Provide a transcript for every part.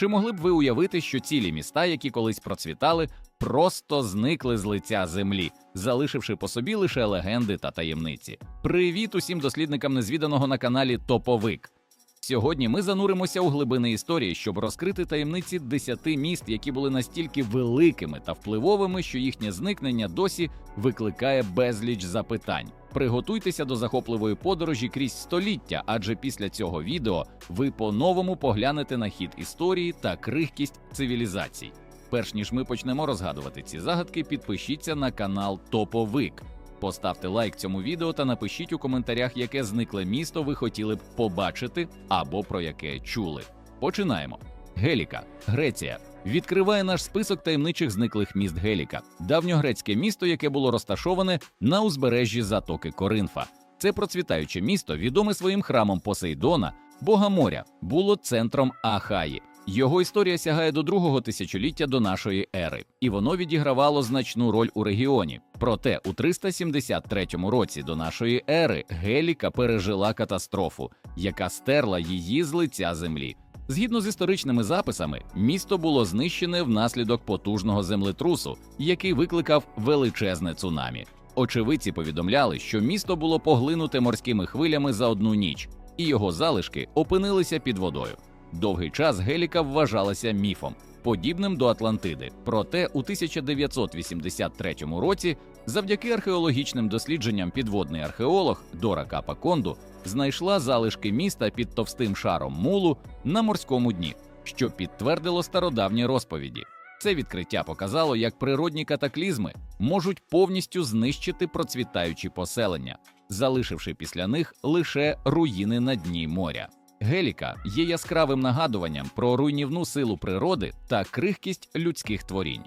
Чи могли б ви уявити, що цілі міста, які колись процвітали, просто зникли з лиця землі, залишивши по собі лише легенди та таємниці? Привіт усім дослідникам незвіданого на каналі Топовик. Сьогодні ми зануримося у глибини історії, щоб розкрити таємниці десяти міст, які були настільки великими та впливовими, що їхнє зникнення досі викликає безліч запитань. Приготуйтеся до захопливої подорожі крізь століття, адже після цього відео ви по-новому поглянете на хід історії та крихкість цивілізацій. Перш ніж ми почнемо розгадувати ці загадки, підпишіться на канал Топовик. Поставте лайк цьому відео та напишіть у коментарях, яке зникле місто ви хотіли б побачити або про яке чули. Починаємо. Геліка, Греція. Відкриває наш список таємничих зниклих міст Геліка, давньогрецьке місто, яке було розташоване на узбережжі затоки Коринфа. Це процвітаюче місто, відоме своїм храмом Посейдона, бога моря, було центром Ахаї. Його історія сягає до другого тисячоліття до нашої ери, і воно відігравало значну роль у регіоні. Проте у 373 році до нашої ери Геліка пережила катастрофу, яка стерла її з лиця землі. Згідно з історичними записами, місто було знищене внаслідок потужного землетрусу, який викликав величезне цунамі. Очевидці повідомляли, що місто було поглинуте морськими хвилями за одну ніч, і його залишки опинилися під водою. Довгий час Геліка вважалася міфом, подібним до Атлантиди. Проте у 1983 році, завдяки археологічним дослідженням, підводний археолог Дора Капа Конду знайшла залишки міста під товстим шаром мулу на морському дні, що підтвердило стародавні розповіді. Це відкриття показало, як природні катаклізми можуть повністю знищити процвітаючі поселення, залишивши після них лише руїни на дні моря. Геліка є яскравим нагадуванням про руйнівну силу природи та крихкість людських творінь.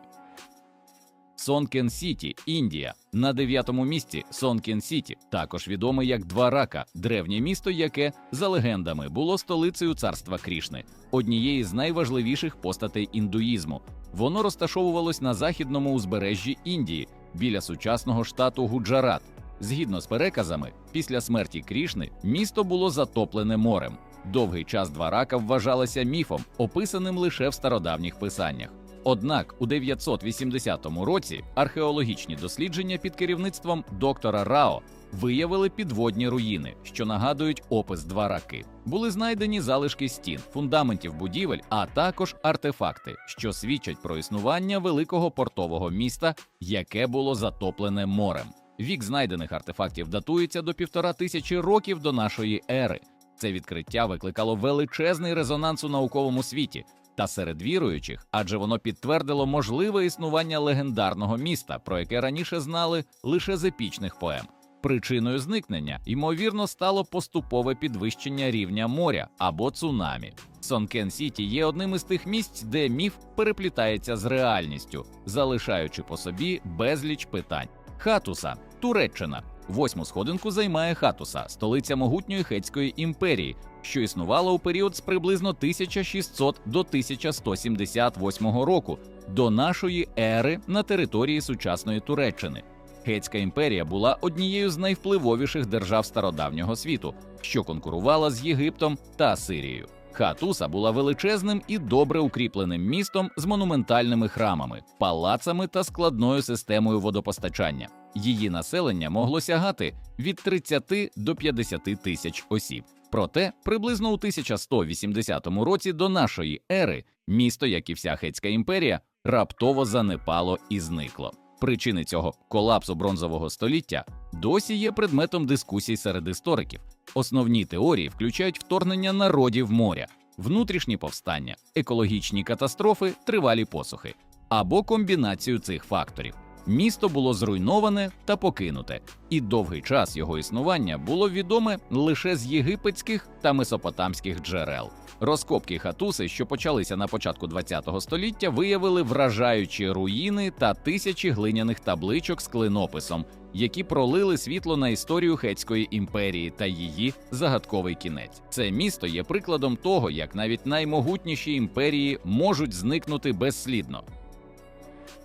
Сонкен Сіті, Індія. На дев'ятому місці Сонкен Сіті, також відоме як Два Рака, древнє місто, яке, за легендами, було столицею царства Крішни, однієї з найважливіших постатей індуїзму. Воно розташовувалось на західному узбережжі Індії біля сучасного штату Гуджарат. Згідно з переказами, після смерті Крішни місто було затоплене морем. Довгий час Дварака вважалася міфом, описаним лише в стародавніх писаннях. Однак у 980 році археологічні дослідження під керівництвом доктора Рао виявили підводні руїни, що нагадують опис Двараки. Були знайдені залишки стін, фундаментів будівель, а також артефакти, що свідчать про існування великого портового міста, яке було затоплене морем. Вік знайдених артефактів датується до півтора тисячі років до нашої ери. Це відкриття викликало величезний резонанс у науковому світі та серед віруючих, адже воно підтвердило можливе існування легендарного міста, про яке раніше знали лише з епічних поем. Причиною зникнення ймовірно стало поступове підвищення рівня моря або цунамі. Сонкен Сіті є одним із тих місць, де міф переплітається з реальністю, залишаючи по собі безліч питань. Хатуса, Туреччина. Восьму сходинку займає Хатуса, столиця могутньої хетської імперії, що існувала у період з приблизно 1600 до 1178 року до нашої ери на території сучасної Туреччини. Гетська імперія була однією з найвпливовіших держав стародавнього світу, що конкурувала з Єгиптом та Сирією. Хатуса була величезним і добре укріпленим містом з монументальними храмами, палацами та складною системою водопостачання. Її населення могло сягати від 30 до 50 тисяч осіб. Проте приблизно у 1180 році до нашої ери місто, як і вся Хетська імперія, раптово занепало і зникло. Причини цього колапсу бронзового століття досі є предметом дискусій серед істориків. Основні теорії включають вторгнення народів моря, внутрішні повстання, екологічні катастрофи, тривалі посухи або комбінацію цих факторів. Місто було зруйноване та покинуте, і довгий час його існування було відоме лише з єгипетських та месопотамських джерел. Розкопки хатуси, що почалися на початку ХХ століття, виявили вражаючі руїни та тисячі глиняних табличок з клинописом, які пролили світло на історію Хетської імперії та її загадковий кінець. Це місто є прикладом того, як навіть наймогутніші імперії можуть зникнути безслідно.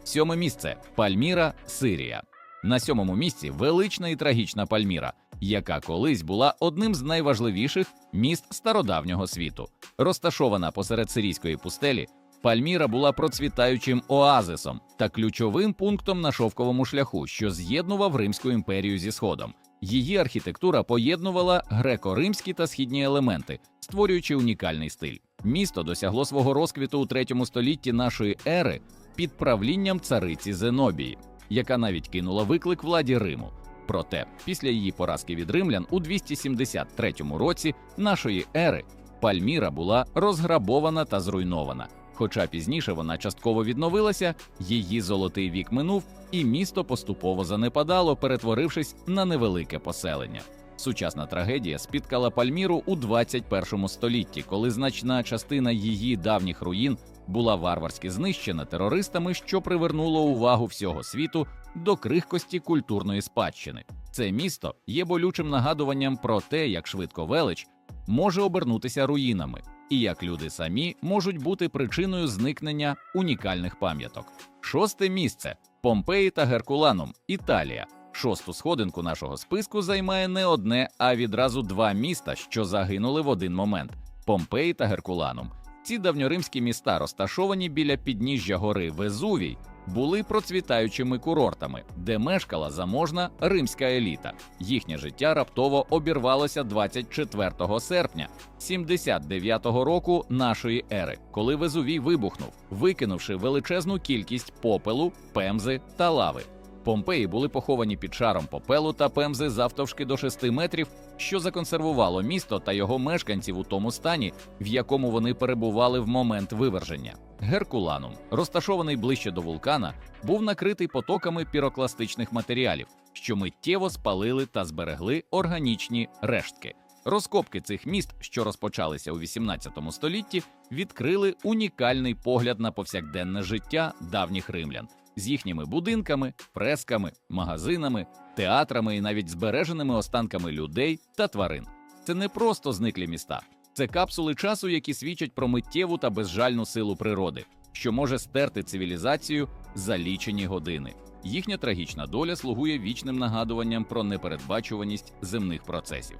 Сьоме місце Пальміра, Сирія. На сьомому місці велична і трагічна Пальміра. яка колись була одним з найважливіших міст стародавнього світу. Розташована посеред сирійської пустелі, Пальміра була процвітаючим оазисом та ключовим пунктом на шовковому шляху, що з'єднував Римську імперію зі Сходом. Її архітектура поєднувала греко-римські та східні елементи, створюючи унікальний стиль. Місто досягло свого розквіту у третьому столітті нашої ери під правлінням цариці Зенобії, яка навіть кинула виклик владі Риму. Проте, після її поразки від римлян у 273 році нашої ери Пальміра була розграбована та зруйнована. Хоча пізніше вона частково відновилася, її золотий вік минув, і місто поступово занепадало, перетворившись на невелике поселення. Сучасна трагедія спіткала Пальміру у 21 столітті, коли значна частина її давніх руїн була варварськи знищена терористами, що привернуло увагу всього світу до крихкості культурної спадщини. Це місто є болючим нагадуванням про те, як швидко велич може обернутися руїнами, і як люди самі можуть бути причиною зникнення унікальних пам'яток. Шосте місце Помпеї та Геркуланум, Італія. Шосту сходинку нашого списку займає не одне, а відразу два міста, що загинули в один момент: Помпеї та Геркуланум. Ці давньоримські міста, розташовані біля підніжжя гори Везувій, були процвітаючими курортами, де мешкала заможна римська еліта. Їхнє життя раптово обірвалося 24 серпня 79-го року нашої ери, коли Везувій вибухнув, викинувши величезну кількість попелу, пемзи та лави. Помпеї були поховані під шаром попелу та пемзи завтовшки до 6 метрів, що законсервувало місто та його мешканців у тому стані, в якому вони перебували в момент виверження. Геркуланум, розташований ближче до вулкана, був накритий потоками пірокластичних матеріалів, що миттєво спалили та зберегли органічні рештки. Розкопки цих міст, що розпочалися у 18 столітті, відкрили унікальний погляд на повсякденне життя давніх римлян з їхніми будинками, фресками, магазинами, театрами і навіть збереженими останками людей та тварин. Це не просто зниклі міста, це капсули часу, які свідчать про миттєву та безжальну силу природи, що може стерти цивілізацію за лічені години. Їхня трагічна доля слугує вічним нагадуванням про непередбачуваність земних процесів.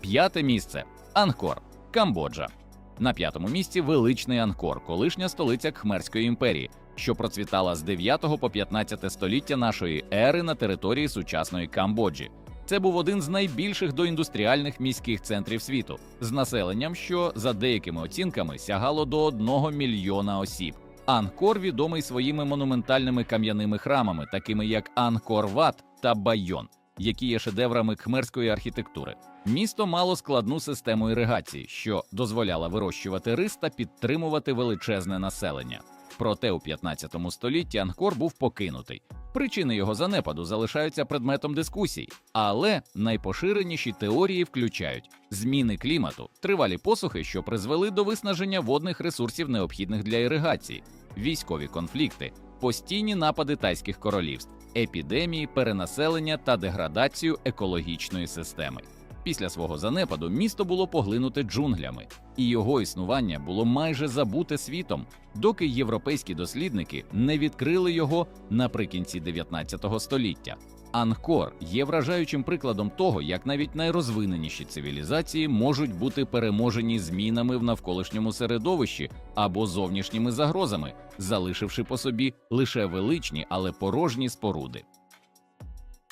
П'яте місце Анкор, Камбоджа. На п'ятому місці величний Анкор, колишня столиця Кхмерської імперії, що процвітала з 9 по 15 століття нашої ери на території сучасної Камбоджі. Це був один з найбільших доіндустріальних міських центрів світу з населенням, що за деякими оцінками сягало до 1 мільйона осіб. Анкор відомий своїми монументальними кам'яними храмами, такими як Анкор Ват та Байон, які є шедеврами кхмерської архітектури. Місто мало складну систему іригації, що дозволяла вирощувати рис та підтримувати величезне населення. Проте у 15 столітті Анкор був покинутий. Причини його занепаду залишаються предметом дискусій, але найпоширеніші теорії включають зміни клімату, тривалі посухи, що призвели до виснаження водних ресурсів, необхідних для іригації, військові конфлікти, постійні напади тайських королівств, епідемії, перенаселення та деградацію екологічної системи. Після свого занепаду місто було поглинуте джунглями, і його існування було майже забуте світом, доки європейські дослідники не відкрили його наприкінці 19 століття. Анкор є вражаючим прикладом того, як навіть найрозвиненіші цивілізації можуть бути переможені змінами в навколишньому середовищі або зовнішніми загрозами, залишивши по собі лише величні, але порожні споруди.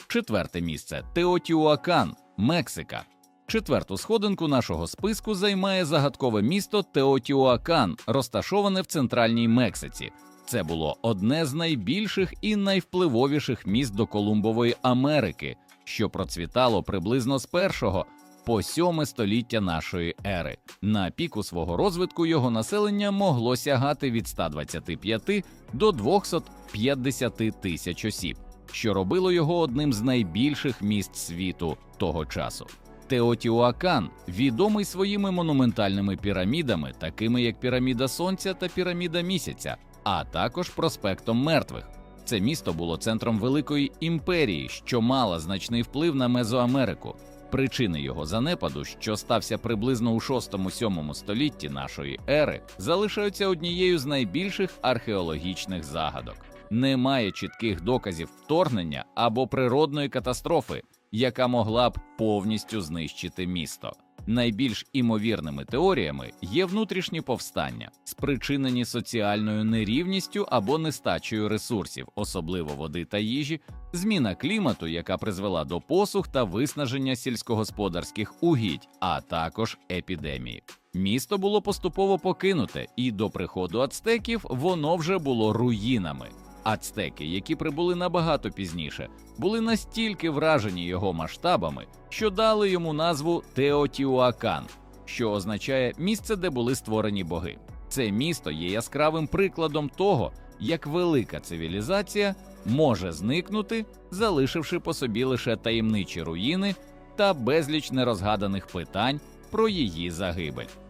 Четверте місце Теотіуакан, Мексика. Четверту сходинку нашого списку займає загадкове місто Теотіуакан, розташоване в центральній Мексиці. Це було одне з найбільших і найвпливовіших міст до Колумбової Америки, що процвітало приблизно з першого по сьоме століття нашої ери. На піку свого розвитку його населення могло сягати від 125 до 250 тисяч осіб, що робило його одним з найбільших міст світу того часу. Теотіуакан відомий своїми монументальними пірамідами, такими як піраміда Сонця та піраміда місяця, а також проспектом мертвих. Це місто було центром великої імперії, що мала значний вплив на Мезоамерику. Причини його занепаду, що стався приблизно у 6-7 столітті нашої ери, залишаються однією з найбільших археологічних загадок. Немає чітких доказів вторгнення або природної катастрофи, яка могла б повністю знищити місто. Найбільш імовірними теоріями є внутрішні повстання, спричинені соціальною нерівністю або нестачею ресурсів, особливо води та їжі, зміна клімату, яка призвела до посух та виснаження сільськогосподарських угідь, а також епідемії. Місто було поступово покинуте, і до приходу ацтеків воно вже було руїнами. Ацтеки, які прибули набагато пізніше, були настільки вражені його масштабами, що дали йому назву Теотіуакан, що означає місце, де були створені боги. Це місто є яскравим прикладом того, як велика цивілізація може зникнути, залишивши по собі лише таємничі руїни та безліч нерозгаданих питань про її загибель.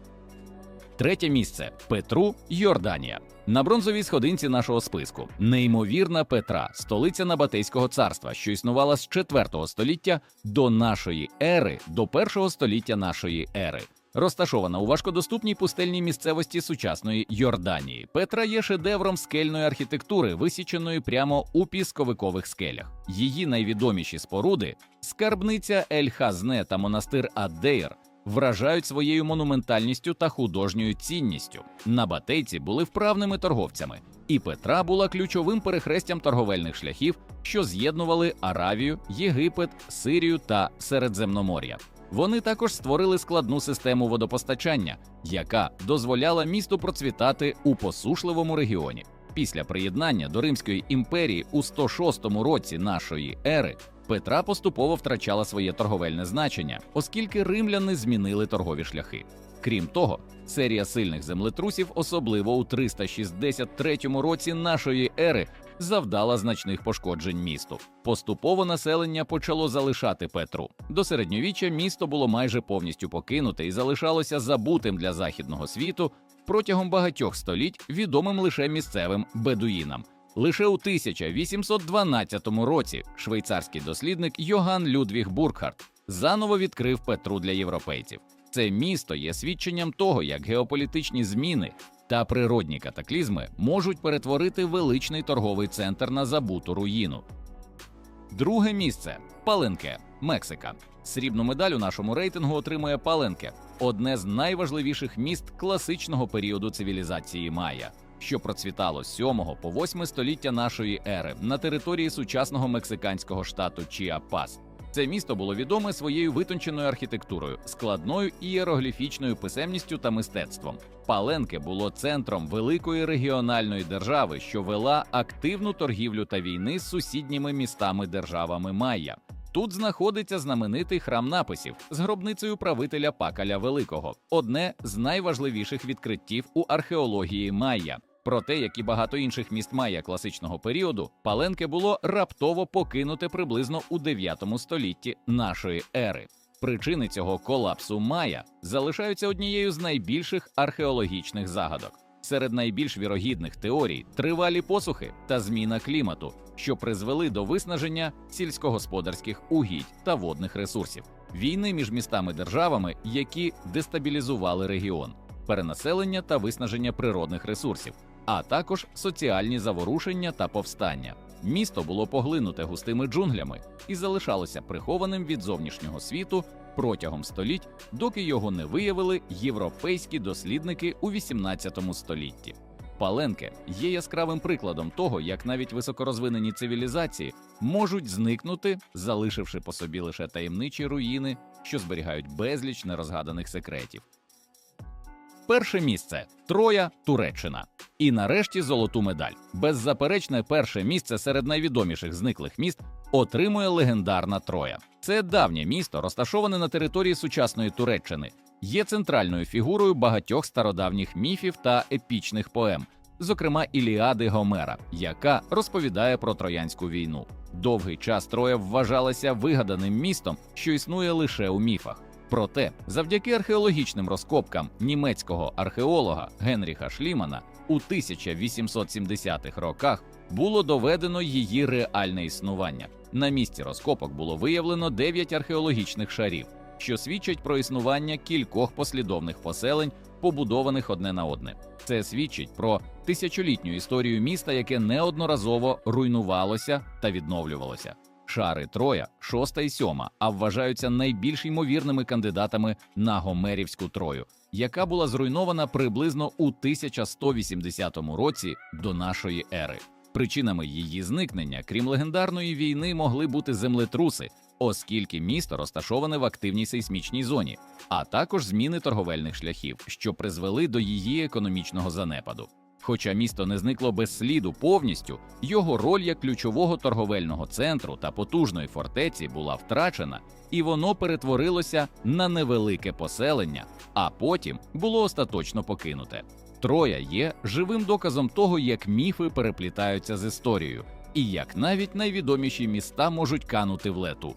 Третє місце Петру, Йорданія. На бронзовій сходинці нашого списку неймовірна Петра, столиця Набатейського царства, що існувала з 4 століття до нашої ери, до першого століття нашої ери. Розташована у важкодоступній пустельній місцевості сучасної Йорданії. Петра є шедевром скельної архітектури, висіченої прямо у пісковикових скелях. Її найвідоміші споруди скарбниця Ель-Хазне та монастир Аддейр вражають своєю монументальністю та художньою цінністю. Набатейці були вправними торговцями, і Петра була ключовим перехрестям торговельних шляхів, що з'єднували Аравію, Єгипет, Сирію та Середземномор'я. Вони також створили складну систему водопостачання, яка дозволяла місту процвітати у посушливому регіоні. Після приєднання до Римської імперії у 106 році нашої ери Петра поступово втрачала своє торговельне значення, оскільки римляни змінили торгові шляхи. Крім того, серія сильних землетрусів, особливо у 363 році нашої ери, завдала значних пошкоджень місту. Поступово населення почало залишати Петру. До середньовіччя місто було майже повністю покинуте і залишалося забутим для західного світу протягом багатьох століть, відомим лише місцевим бедуїнам. Лише у 1812 році швейцарський дослідник Йоган Людвіг Буркхарт заново відкрив Петру для європейців. Це місто є свідченням того, як геополітичні зміни та природні катаклізми можуть перетворити величний торговий центр на забуту руїну. Друге місце Паленке, Мексика. Срібну медаль у нашому рейтингу отримує Паленке, одне з найважливіших міст класичного періоду цивілізації Майя, що процвітало з 7 по 8 століття нашої ери на території сучасного мексиканського штату Чіапас. Це місто було відоме своєю витонченою архітектурою, складною ієрогліфічною писемністю та мистецтвом. Паленке було центром великої регіональної держави, що вела активну торгівлю та війни з сусідніми містами державами Майя. Тут знаходиться знаменитий храм написів з гробницею правителя Пакаля Великого, одне з найважливіших відкриттів у археології Майя. Проте, як і багато інших міст Майя класичного періоду, Паленке було раптово покинуте приблизно у 9 столітті нашої ери. Причини цього колапсу Майя залишаються однією з найбільших археологічних загадок. Серед найбільш вірогідних теорій тривалі посухи та зміна клімату, що призвели до виснаження сільськогосподарських угідь та водних ресурсів, війни між містами державами, які дестабілізували регіон, перенаселення та виснаження природних ресурсів, а також соціальні заворушення та повстання. Місто було поглинуте густими джунглями і залишалося прихованим від зовнішнього світу протягом століть, доки його не виявили європейські дослідники у 18 столітті. Паленке є яскравим прикладом того, як навіть високорозвинені цивілізації можуть зникнути, залишивши по собі лише таємничі руїни, що зберігають безліч нерозгаданих секретів. Перше місце Троя, Туреччина. І нарешті золоту медаль. Беззаперечне перше місце серед найвідоміших зниклих міст отримує легендарна Троя. Це давнє місто, розташоване на території сучасної Туреччини, є центральною фігурою багатьох стародавніх міфів та епічних поем, зокрема Іліади Гомера, яка розповідає про Троянську війну. Довгий час Троя вважалася вигаданим містом, що існує лише у міфах. Проте, завдяки археологічним розкопкам німецького археолога Генріха Шлімана у 1870-х роках було доведено її реальне існування. На місці розкопок було виявлено 9 археологічних шарів, що свідчать про існування кількох послідовних поселень, побудованих одне на одне. Це свідчить про тисячолітню історію міста, яке неодноразово руйнувалося та відновлювалося. Чари Троя, шоста і сьома, а вважаються найбільш ймовірними кандидатами на Гомерівську Трою, яка була зруйнована приблизно у 1180 році до нашої ери. Причинами її зникнення, крім легендарної війни, могли бути землетруси, оскільки місто розташоване в активній сейсмічній зоні, а також зміни торговельних шляхів, що призвели до її економічного занепаду. Хоча місто не зникло без сліду повністю, його роль як ключового торговельного центру та потужної фортеці була втрачена, і воно перетворилося на невелике поселення, а потім було остаточно покинуте. Троя є живим доказом того, як міфи переплітаються з історією, і як навіть найвідоміші міста можуть канути в лету.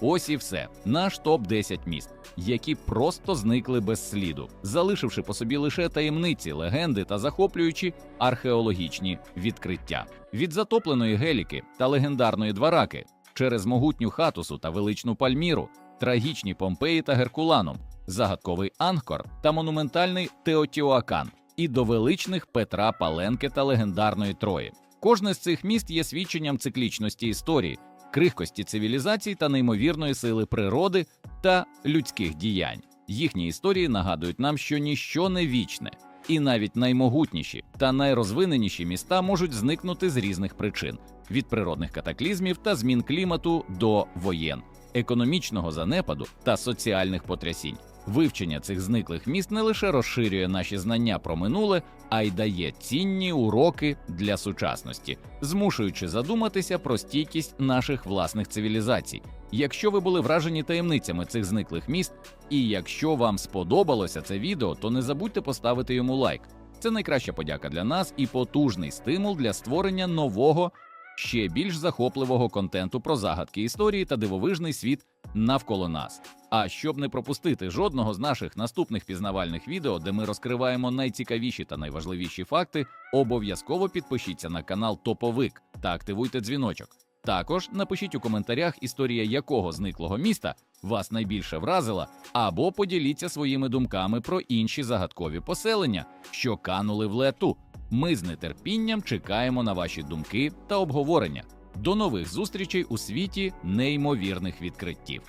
Ось і все. Наш топ 10 міст, які просто зникли без сліду, залишивши по собі лише таємниці, легенди та захоплюючі археологічні відкриття. Від затопленої геліки та легендарної двараки через могутню хатусу та величну пальміру, трагічні Помпеї та Геркуланум, загадковий Ангкор та монументальний Теотіоакан, і до величних Петра Паленки та легендарної Трої. Кожне з цих міст є свідченням циклічності історії, крихкості цивілізацій та неймовірної сили природи та людських діянь. Їхні історії нагадують нам, що ніщо не вічне, і навіть наймогутніші та найрозвиненіші міста можуть зникнути з різних причин: від природних катаклізмів та змін клімату до воєн, економічного занепаду та соціальних потрясінь. Вивчення цих зниклих міст не лише розширює наші знання про минуле, а й дає цінні уроки для сучасності, змушуючи задуматися про стійкість наших власних цивілізацій. Якщо ви були вражені таємницями цих зниклих міст, і якщо вам сподобалося це відео, то не забудьте поставити йому лайк. Це найкраща подяка для нас і потужний стимул для створення нового, ще більш захопливого контенту про загадки історії та дивовижний світ навколо нас. А щоб не пропустити жодного з наших наступних пізнавальних відео, де ми розкриваємо найцікавіші та найважливіші факти, обов'язково підпишіться на канал Топовик та активуйте дзвіночок. Також напишіть у коментарях, історія якого зниклого міста вас найбільше вразила, або поділіться своїми думками про інші загадкові поселення, що канули в лету. Ми з нетерпінням чекаємо на ваші думки та обговорення. До нових зустрічей у світі неймовірних відкриттів.